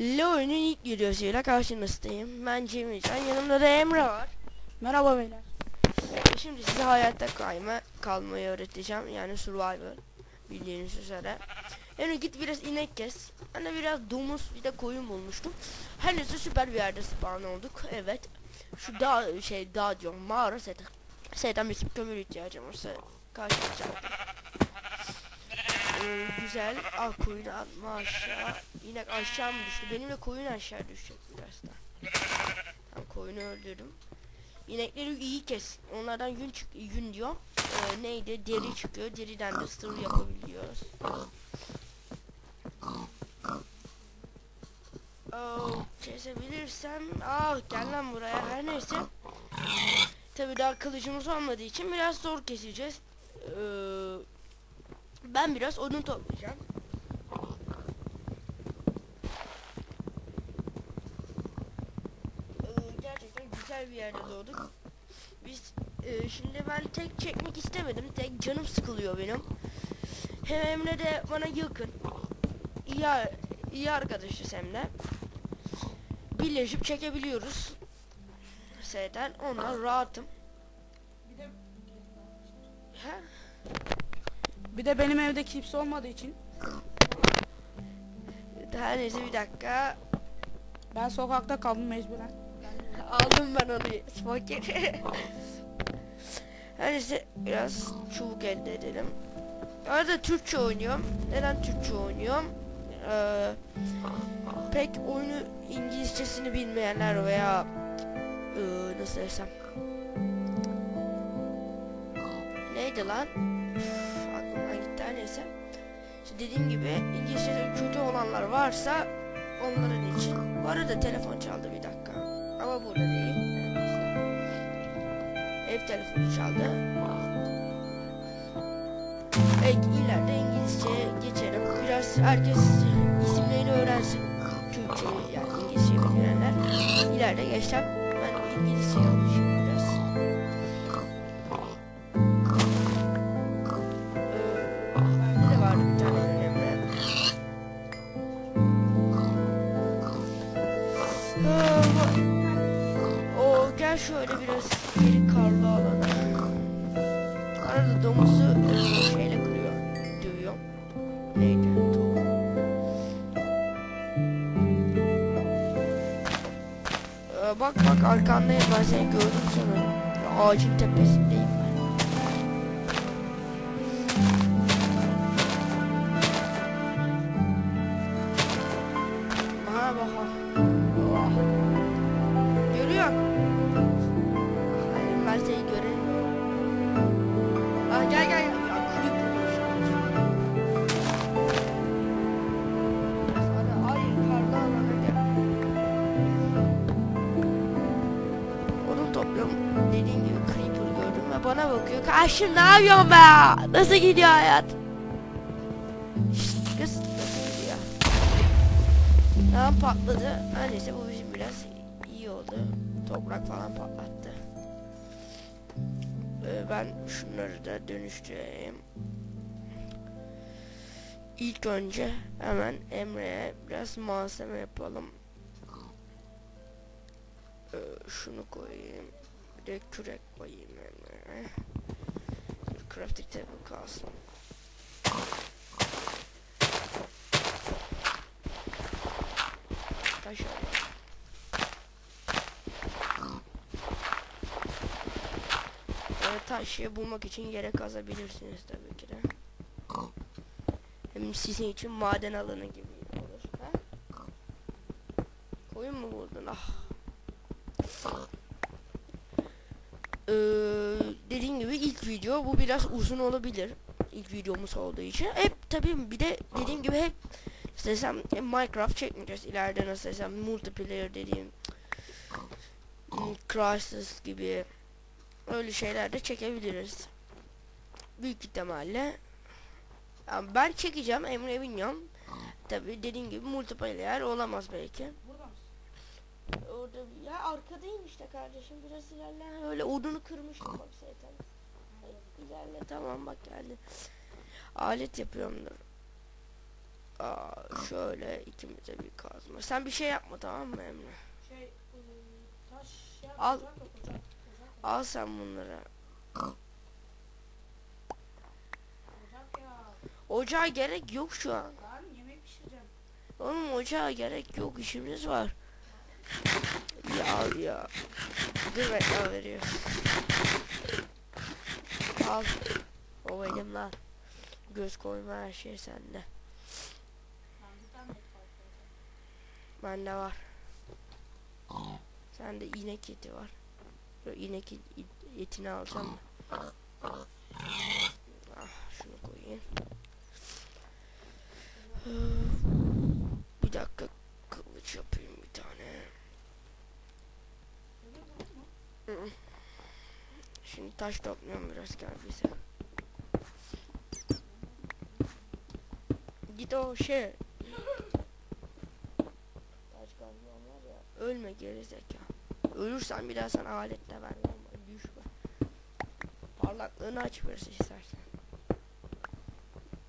Leo'nun ilk videosuyla karşınızdayım. Ben Cemilcan. Yanımda da Emre var. Merhaba beyler. Şimdi size hayatta kayma kalmayı öğreteceğim. Yani survival. Bildiğiniz üzere. Emre git biraz inek kes. Ben de biraz domuz bir de koyun bulmuştum. Her neyse süper bir yerde spawn olduk. Evet. Şu dağ şey dağ diyorum mağara seti. Şeyden bir kömür ihtiyacım olsa karşılayacağım. Ee, güzel. Ah koyunu atma aşağı. İnek aşağı mı düştü? Benim de koyun aşağı düşecek birazdan. Tamam koyunu öldürdüm. İnekleri iyi kes. Onlardan yün çık yün diyor. Ee, neydi? Deri çıkıyor. Deriden de sır yapabiliyoruz. Oh, kesebilirsem. Ah gel lan buraya. Her neyse. Tabi daha kılıcımız olmadığı için biraz zor keseceğiz. Ee, ben biraz odun toplayacağım. Ee, gerçekten güzel bir yerde doğduk. Biz e, şimdi ben tek çekmek istemedim. Tek canım sıkılıyor benim. Hem Emre de bana yakın. İyi, iyi arkadaşız hem de. Birleşip çekebiliyoruz. Seyden ona rahatım. De benim evde kimse olmadığı için Her neyse bir dakika. ben sokakta kaldım mecburen. Aldım ben onu smoker. Her neyse biraz çubuk elde edelim. Arada Türkçe oynuyorum. Neden Türkçe oynuyorum? Ee, pek oyunu İngilizcesini bilmeyenler veya ee, nasıl desem neydi lan? Neyse. İşte dediğim gibi İngilizce kötü olanlar varsa onların için. Bu arada telefon çaldı bir dakika. Ama burada değil. Ev telefonu çaldı. Belki ileride İngilizceye geçerim. Biraz herkes isimlerini öğrensin. Türkçe yani İngilizce bilenler. İleride geçeceğim. Ben İngilizceye alışayım Bir tane önemli. Ee, bu- O gel şöyle biraz geri karlı alana. Arada domuzu şeyle kırıyor. Dövüyor. Neydi? Tavuk. Ee, bak bak arkandayım ben seni gördüm sanırım. Ağacın tepesindeyim bakıyor. Karşım ne yapıyorsun be? Nasıl gidiyor hayat? Şşt, kız nasıl gidiyor? Tamam patladı. Her neyse bu bizim biraz iyi oldu. Toprak falan patlattı. Ee, ben şunları da dönüştüreyim. İlk önce hemen Emre'ye biraz malzeme yapalım. Ee, şunu koyayım. Bir de kürek koyayım Emre'ye. Crafting table kalsın. Taş taşı bulmak için yere kazabilirsiniz tabii ki de. Hem sizin için maden alanı gibi olur. Ha? Koyun mu buldun? Ah. Ee, dediğim gibi ilk video bu biraz uzun olabilir. İlk videomuz olduğu için. Hep tabii bir de dediğim gibi hep hep Minecraft çekmeyeceğiz. İleride nasıl desem multiplayer dediğim hmm, Crysis gibi öyle şeyler de çekebiliriz. Büyük ihtimalle. Yani ben çekeceğim Emre bilmiyorum. Tabi dediğim gibi multiplayer olamaz belki. Orada ya arkadayım işte kardeşim biraz ilerle. Öyle odunu kırmıştım bak zaten. İlerle tamam bak geldi. Alet yapıyorumdur. Aa, şöyle ikimize bir kazma. Sen bir şey yapma tamam mı Emre? Şey taş şey Al. yapacak da ocak. Ocak, Al sen bunları. ya. Ocağa gerek yok şu an. Ben yemek pişireceğim. Oğlum ocağa gerek yok işimiz var. Ya al ya. Dur bekle veriyor. Al. O benim lan. Göz koyma her şey sende. Bende var. Sende inek eti var. Yo, inek et- et- etini alacağım? Ah, şunu koyayım. Bir dakika kılıç yapayım bir tane. Öyle olur mu? Hı hı. Şimdi taş topluyorum biraz geldiyse. Git o şey. Taş kamyon var ya. Ölme geri zeka. Ölürsen bir daha sana alet de vermem. Düşme. Parlaklığını aç biraz istersen.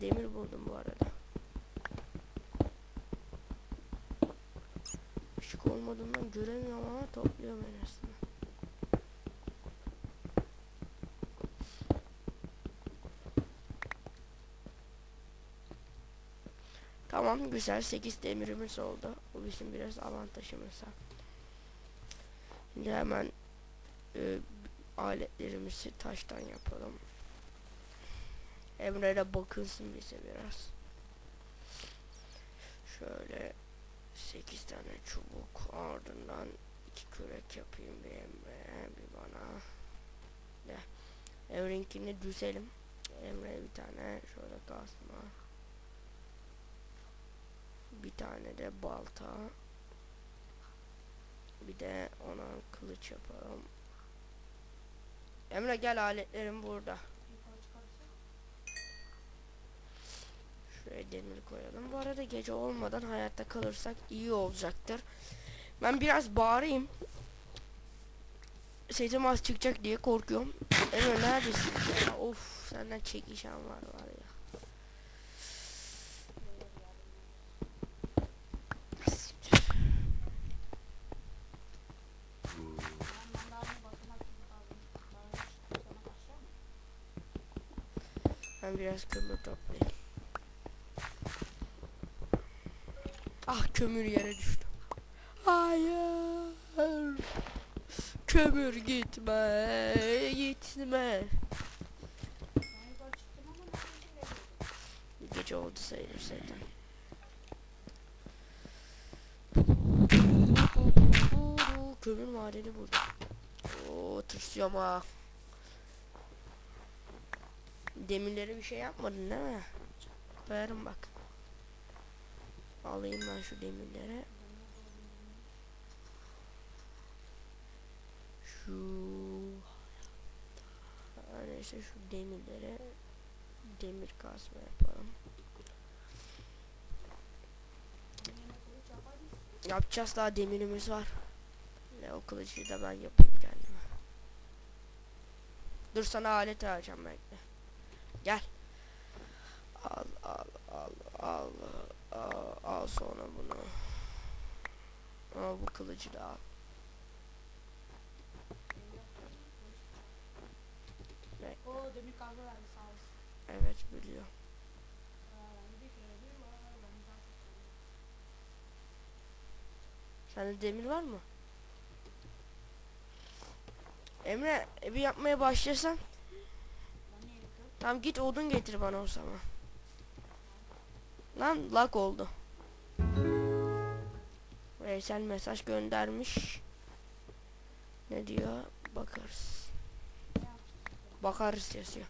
Demir buldum bu arada. Işık olmadığından göremiyorum ama topluyorum en azından. Tamam güzel 8 demirimiz oldu. Bu bizim biraz avantajımız. Şimdi hemen e, aletlerimizi taştan yapalım. Emre de bakılsın bize biraz. Şöyle 8 tane çubuk ardından iki kürek yapayım bir Emre bir bana. De. Emre'ninkini düzelim. Emre bir tane şöyle kasma. Bir tane de balta. Bir de ona kılıç yapalım. Emre gel aletlerim burada. Şuraya demir koyalım. Bu arada gece olmadan hayatta kalırsak iyi olacaktır. Ben biraz bağırayım. Sesim az çıkacak diye korkuyorum. Emre neredesin ya? Of senden çekişen var var ya. Siktir. Ben ben daha ne bakımak gibi kaldım. Daha hiç sana başlar mı? Ben biraz kömür toplayayım. Ah kömür yere düştü. Hayır. Kömür gitme, gitme. Gece oldu sayılır zaten. Kömür madeni buldum. Oo tırsıyorum ha. Demirleri bir şey yapmadın değil mi? Koyarım bak. Alayım ben şu demirleri. Şu neyse şu demirleri demir kasma yapalım. Yapacağız daha demirimiz var. Ne o da ben yapayım kendime. Dur sana alet vereceğim bekle. Gel. Al al al al al, al sonra bunu. Al bu kılıcı da al. Ne? Evet biliyor. Aa, ben bir kere bir var. Ben zaten Sende demir var mı? Emre evi yapmaya yapıyorum? Tamam git odun getir bana o zaman. Lan lag oldu. Veysel mesaj göndermiş. Ne diyor? Bakarız. Bakarız yazıyor.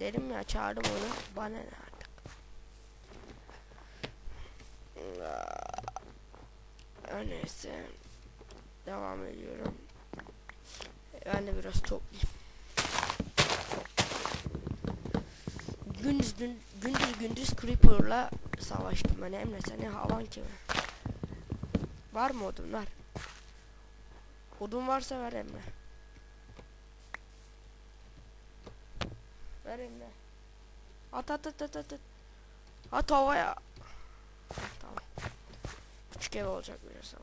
Dedim ya çağırdım onu. Bana ne artık. Neyse. Devam ediyorum. Ben de biraz toplayayım. Gündüz gündüz gündüz Creeper'la savaştım ben Emre senin havan kimi? Var mı odun var? Odun varsa ver Emre. Ver Emre. At at at at at. at. Ha tavaya. Tamam. Küçük ev olacak biraz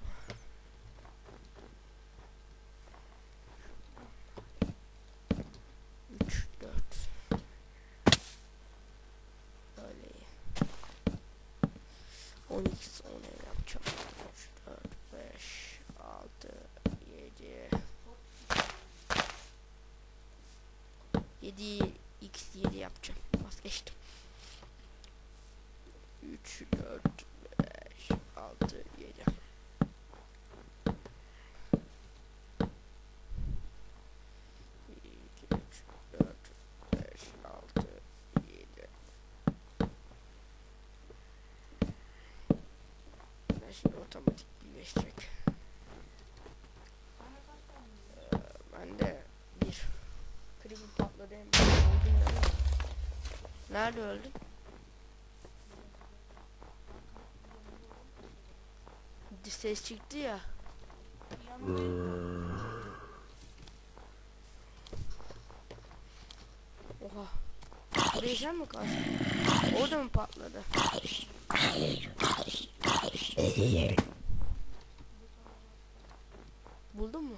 12 sonra yapacağım. 3, 4, 5, 6, 7. 7 x 7 yapacağım. Nerede öldün? Ses çıktı ya. Oha. Buraya mi kaldın? Orada mı patladı? Buldun mu?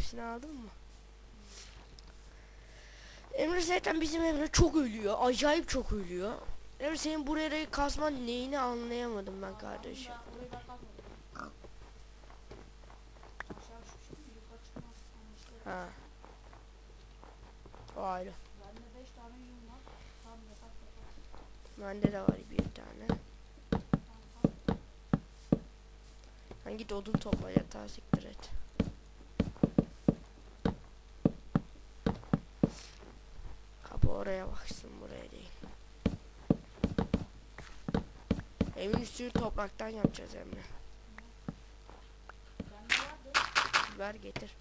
Hepsini aldın mı? Emre zaten bizim Emre çok ölüyor. Acayip çok ölüyor. Emre senin buraya kasman neyini anlayamadım ben kardeşim. Ha. O ayrı. bende 5 tane yün var. Tam yatak yatak. Bende de var bir tane. Sen git odun topla yatağı siktir et. Kapı oraya baksın buraya değil. Evin üstünü topraktan yapacağız Emre. Ver getir.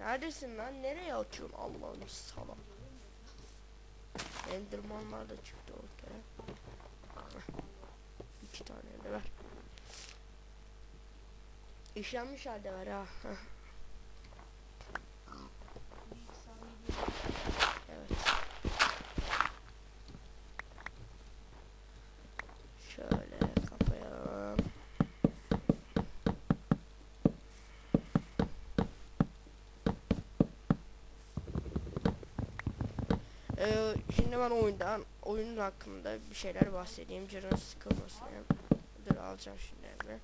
Neredesin lan? Nereye atıyorsun? Allah'ım salak. Endermanlar da çıktı ortaya. İki tane de ver. İşlenmiş halde ver ha. Heh, Bir iki saniye bir evet. Şöyle kapayalım. Ee, şimdi ben oyundan, oyunun hakkında bir şeyler bahsedeyim. Canın sıkılmasın. Dur alacağım şimdi Emre.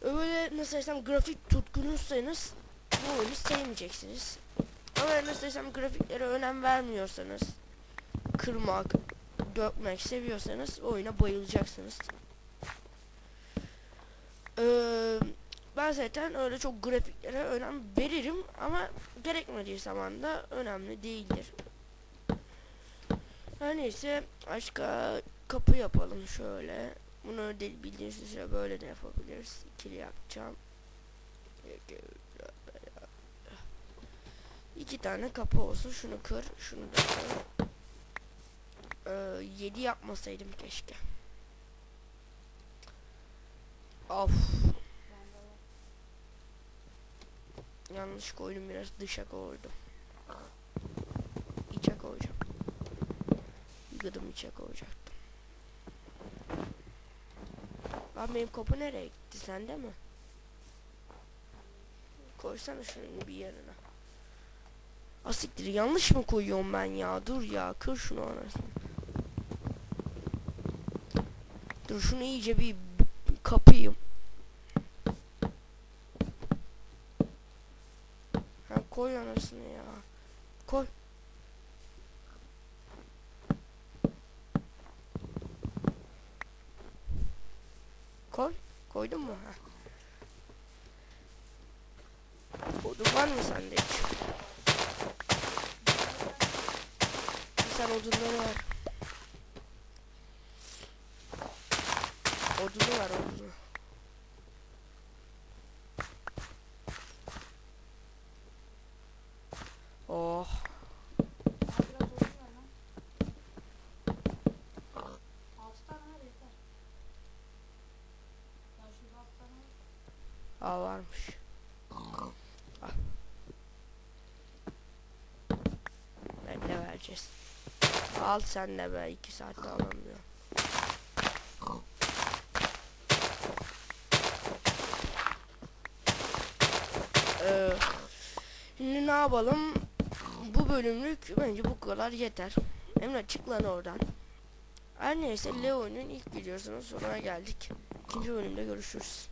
Öyle nasıl desem grafik tutkunuzsanız bu oyunu sevmeyeceksiniz. Ama nasıl desem grafiklere önem vermiyorsanız kırmak, dökmek seviyorsanız oyuna bayılacaksınız. Ee, ben zaten öyle çok grafiklere önem veririm ama gerekmediği zaman da önemli değildir. Her neyse başka kapı yapalım şöyle. Bunu de bildiğiniz üzere böyle de yapabiliriz. İkili yapacağım. İki tane kapı olsun. Şunu kır, şunu da kır. Ee, yedi yapmasaydım keşke. Of, yanlış koydum biraz dışa koydum. Yıkadım içe koyacaktım. Lan benim kapı nereye gitti sende mi? Koysana şunu bir yerine. Asiktir yanlış mı koyuyorum ben ya? Dur ya kır şunu anasını. Dur şunu iyice bir kapayım. Ha koy anasını ya. Koy. Koydun mu? Ha. Odun var mı sende hiç? Sen odunları ver. Odunu ver odunu. Oh. Al biraz odun ver lan. Altı tane ver yeter. varmış. Al. Bekle vereceğiz. Al sen de be 2 saatte alamıyor. Ee, şimdi ne yapalım? Bu bölümlük bence bu kadar yeter. Emre çık lan oradan. Her neyse Leo'nun ilk videosunun sonuna geldik. İkinci bölümde görüşürüz.